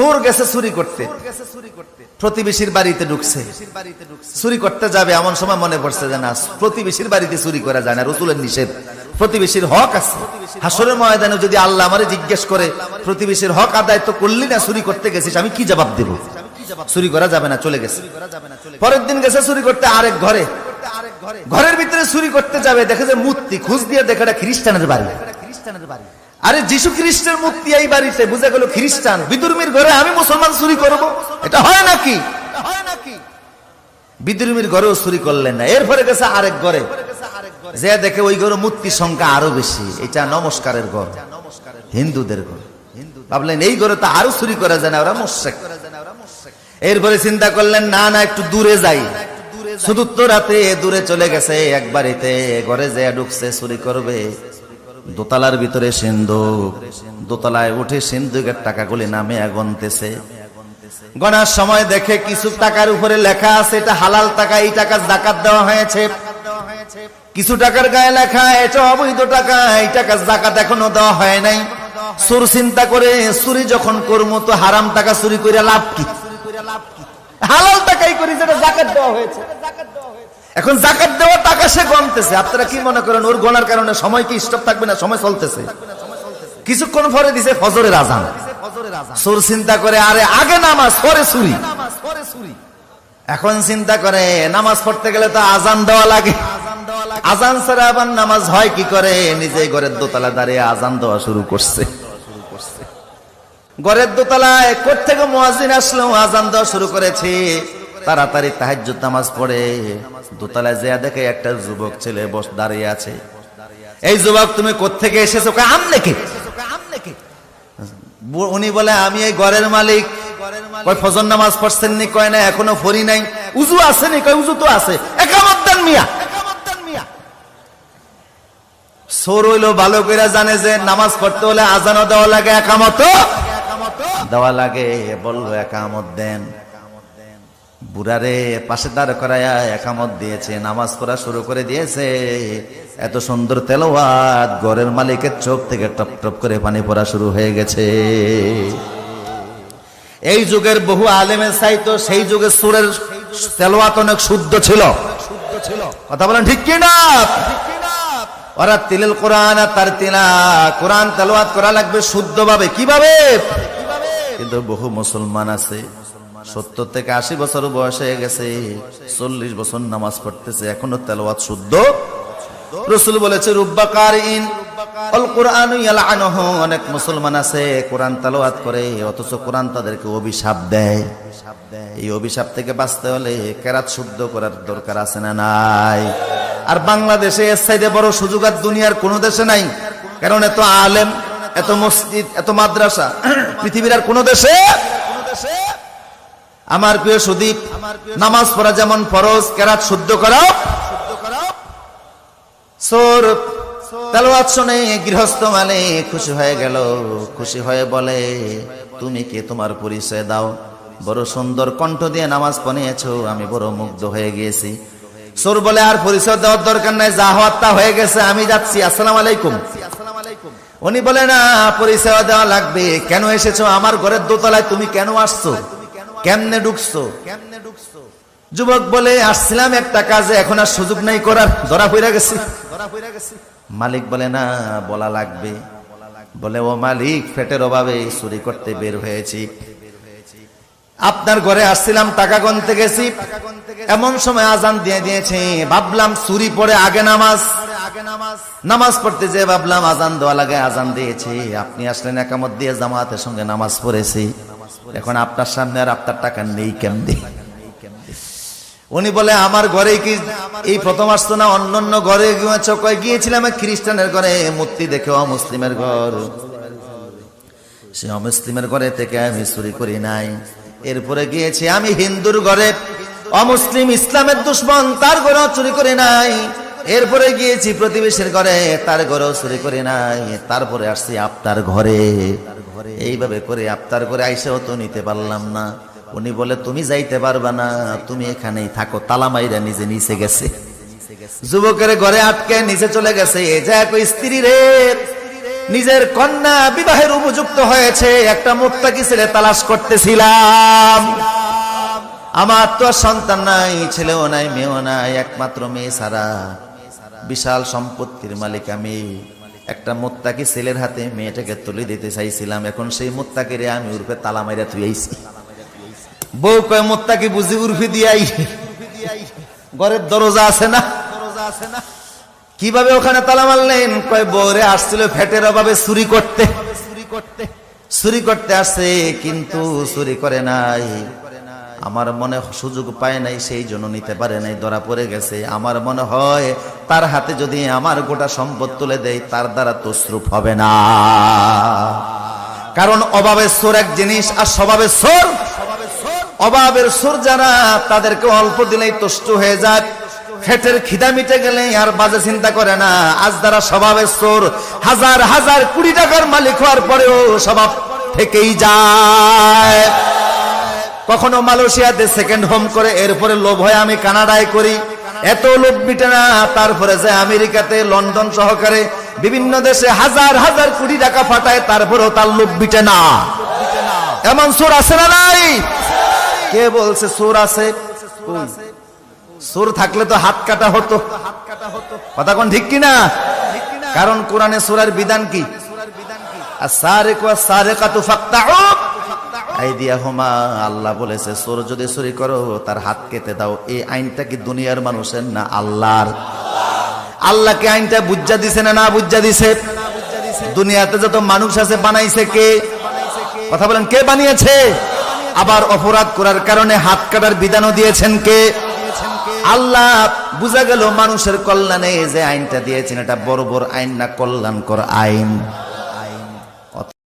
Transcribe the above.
চোর গেছে চুরি করতে। প্রতিবেশীর বাড়িতে ঢুকছে। চুরি করতে যাবে এমন সময় মনে পড়ছে যে না প্রতিবেশীর বাড়িতে চুরি করা যায় না রসুলের নিষেধ। প্রতিবেশীর হক আছে। হাসরের ময়দানে যদি আল্লাহ আমারে জিজ্ঞেস করে প্রতিবেশীর হক আদায় তো করলি না চুরি করতে গেছিস আমি কি জবাব দেব? চুরি করা যাবে না চলে গেছে। পরের দিন গেছে চুরি করতে আরেক ঘরে। ঘরের ভিতরে চুরি করতে যাবে দেখে যে মূর্তি খুঁজ দিয়ে দেখে এটা খ্রিস্টানের বাড়ি। আরে যিশু খ্রিস্টের মূর্তি এই বাড়িতে, বুঝে গেল খ্রিস্টান। বিদুর্মীর ঘরে আমি মুসলমান চুরি করব। এটা হয় নাকি? বিদুর্মীর ঘরেও চুরি করলেন না। এরপরে গেছে আরেক ঘরে। যে দেখে ওই ঘরে মূর্তির সংখ্যা আরও বেশি। এটা নমস্কারের ঘর। হিন্দুদের ঘর। ভাবলেন এই ঘরে তো আরও চুরি করা যায় না, ওরা মোশেক। এরপরে চিন্তা করলেন, না না, একটু দূরে যাই। শুধু তো রাতে দূরে চলে গেছে এক বাড়িতে। ঘরে যে ঢুকছে, চুরি করবে। দোতলার ভিতরে সিন্ধুক। দোতলায় উঠে সিন্ধুকের টাকাগুলি নামে গনতেছে গনার সময় দেখে কিছু টাকার উপরে লেখা আছে, এটা হালাল টাকা, এই টাকা জাকাত দেওয়া হয়েছে। কিছু টাকার গায়ে লেখা, এটা অবৈধ টাকা, এই টাকা জাকাত এখনও দেওয়া হয় নাই। সুর চিন্তা করে চুরি যখন করব তো হারাম টাকা চুরি করে লাভ কি? হালাল টাকাই হয়েছে। এখন জাকাত দেওয়া টাকা সে গনতেছে আপনারা কি মনে করেন, ওর গনার কারণে সময় কি স্টপ থাকবে না? সময় চলতেছে। কিছুক্ষণ পরে দিছে ফজরের আজান। সুর চিন্তা করে, আরে, আগে নামাজ, পরে চুরি। এখন চিন্তা করে, নামাজ পড়তে গেলে তো আজান দেওয়া লাগে। আজান ছাড়া আবার নামাজ হয় কি করে? নিজে ঘরের দোতলা দাঁড়িয়ে আজান দেওয়া শুরু করছে। ঘরের দোতলায় কোথেকে মোয়াজিন আসলো? আজান দেওয়া শুরু করেছে। তাড়াতাড়ি তাহাজ্জুদ নামাজ পড়ে। দোতলায় যেয়া দেখে একটা যুবক ছেলে বস দাঁড়িয়ে আছে। এই যুবক, তুমি কোথেকে এসেছ? আম নাকি? উনি বলে, আমি এই ঘরের মালিক। ফজর নামাজ পড়ছেন নি? কয়, না, এখনও ফরি নাই। উজু আছে নি? কয়, উজু তো আছে। মিয়া। সোর হইল, ভালো করে জানে যে নামাজ পড়তে হলে আজানও দেওয়া লাগে একামত। দেওয়া লাগে বলব একামত দেন। বুড়ারে পাশে দাঁড় করায়া একামত দিয়েছে, নামাজ পড়া শুরু করে দিয়েছে। এত সুন্দর তেলোয়াত ঘরের মালিকের চোখ থেকে টপ টপ করে পানি পড়া শুরু হয়ে গেছে। এই যুগের বহু আলেমের চাইতো সেই যুগের সুরের তেলোয়াত অনেক শুদ্ধ ছিল। কথা বলেন ঠিক কি না ওরা তিলেল কোরআন আর তার তিলা, কোরআন তেলোয়াত করা লাগবে শুদ্ধভাবে। কীভাবে? কিন্তু বহু মুসলমান আছে সত্তর থেকে আশি বছর বয়স হয়ে গেছে, চল্লিশ বছর নামাজ পড়তেছে, এখনও তেলোয়াত শুদ্ধ। রসুল বলেছে রুব্বাকার ইন অনেক মুসলমান আছে, কোরআন তালোয়াত করে, অথচ কোরআন তাদেরকে অভিশাপ দেয়। এই অভিশাপ থেকে বাঁচতে হলে কেরাত শুদ্ধ করার দরকার আছে না নাই? আর বাংলাদেশে এর সাইডে বড় সুযোগ আর দুনিয়ার কোনো দেশে নাই। কারণ এত আলেম, এত মসজিদ, এত মাদ্রাসা, পৃথিবীর আর কোনো দেশে আমার প্রিয় সুদীপ, নামাজ পড়া যেমন ফরজ, কেরাত শুদ্ধ করাও সোর তালোয়াত শুনে গৃহস্থ মানে খুশি হয়ে গেল, খুশি হয়ে বলে, তুমি কে? তোমার পরিচয় দাও। বড় সুন্দর কণ্ঠ দিয়ে নামাজ পড়িয়েছো, আমি বড় মুগ্ধ হয়ে গিয়েছি। সোর বলে, আর পরিচয় দেওয়ার দরকার নাই, যা হওয়ার তা হয়ে গেছে, আমি যাচ্ছি। আসসালাম আলাইকুম। উনি বলে, না, পরিচয় দেওয়া লাগবে। কেন এসেছ? আমার ঘরের দোতলায় তুমি কেন আসছো? কেমনে ঢুকছো? কেমনে ঢুকছো যুবক বলে, আসছিলাম একটা কাজে, এখন আর সুযোগ নাই করার, ধরা পড়ে গেছি। ধরা পড়ে গেছি মালিক বলে, না, বলা লাগবে। বলে, ও মালিক ফেটের অভাবে চুরি করতে বের হয়েছি। আপনার ঘরে আসছিলাম, টাকা গনতে গেছি। এমন সময় আজান দিয়ে দিয়েছে, ভাবলাম চুরি পড়ে আগে নামাজ। নামাজ পড়তে যে ভাবলাম আজান দেওয়া লাগে, আজান দিয়েছে। আপনি আসলেন একামত দিয়ে জামাতের সঙ্গে নামাজ পড়েছি। এখন আপনার সামনে আর আপনার টাকা নেই কেমনি? উনি বলে, আমার ঘরে কি এই প্রথম আসতো না? অন্য অন্য ঘরে গিয়েছিলাম? খ্রিস্টানের ঘরে মূর্তি দেখে অমুসলিমের ঘর। সে অমুসলিমের ঘরে থেকে আমি চুরি করি নাই। এরপরে গিয়েছি, আমি হিন্দুর ঘরে অমুসলিম ইসলামের দুশ্মন, তার ঘরেও চুরি করে নাই। এরপরে গিয়েছি প্রতিবেশীর ঘরে, তার ঘরেও চুরি করে নাই। তারপরে আসছি আপনার ঘরে। এইভাবে করে আপনার করে আইসেও তো নিতে পারলাম না। উনি বলে, তুমি যাইতে পারবা না, তুমি এখানেই থাকো। তালামাইরা নিজে নিচে গেছে। যুবকের ঘরে আটকে নিচে চলে গেছে। এ যা স্ত্রী রে, নিজের কন্যা বিবাহের উপযুক্ত হয়েছে। একটা মুত্তাকি ছেলে তালাশ করতেছিলাম। আমার তো সন্তান নাই, ছেলেও নাই, মেয়েও নাই, একমাত্র মেয়ে সারা বিশাল সম্পত্তির মালিক আমি। একটা মোত্তাকি ছেলের হাতে মেয়েটাকে তুলে দিতে চাইছিলাম। এখন সেই মোত্তাকিরে আমি উর্ফে তালা মাইরা তুই থুয়েছি বউ কয়, মোত্তাকি বুঝি উর্ফি দিয়াই। ঘরের দরজা আছে না? দরজা আছে না কীভাবে ওখানে তালা মারলেন? কয়, বউরে আসছিল ফ্যাটের অভাবে চুরি করতে চুরি করতে। চুরি করতে আসছে, কিন্তু চুরি করে নাই। আমার মনে সুযোগ পায় নাই, সেই জন্য নিতে পারে নাই, ধরা পড়ে গেছে। আমার মনে হয়, তার হাতে যদি আমার গোটা সম্পদ তুলে দেয়, তার দ্বারা তসরুপ হবে না। কারণ অভাবের সোর এক জিনিস, আর স্বভাবের সোর, অভাবের সুর যারা, তাদেরকে অল্প দিলেই তুষ্ট হয়ে যায়। ফেটের খিদা মিটে গেলে আর বাজে চিন্তা করে না। আজ দ্বারা স্বভাবের সোর, হাজার হাজার কুড়ি টাকার মালিক হওয়ার পরেও স্বভাব থেকেই যায়। কখনো মালয়েশিয়াতে সেকেন্ড হোম করে, এরপরে লোভ হয় আমি কানাডায় করি। এত লোভ মিটে না, তারপরে যে আমেরিকাতে লন্ডন সহকারে বিভিন্ন দেশে হাজার হাজার কোটি টাকা ফাটায়, তারপরেও তার লোভ মিটে না। এমন সুর আছে না নাই? কে বলছে সুর আছে? সুর থাকলে তো হাত কাটা হতো। কথা কোন ঠিক কিনা? কারণ কোরআনে সুরার বিধান কি? আর সারে কোয়া সারে কাতু ফাক্তাউ আইদিয়াহুমা আল্লাহ বলেছে, সোর যদি চুরি করো, তার হাত কেটে দাও। এই আইনটা কি দুনিয়ার মানুষের না আল্লাহর? আল্লাহকে আইনটা বুঝা দিছে না না বুঝা দিছে? দুনিয়াতে যত মানুষ আছে, বানাইছে কে? কথা বলেন, কে বানিয়েছে? আবার অপরাধ করার কারণে হাত কাটার বিধানও দিয়েছেন কে? আল্লাহ বুঝা গেল মানুষের কল্যাণে যে আইনটা দিয়েছেন, এটা বড় বড় আইন না কল্যাণকর আইন।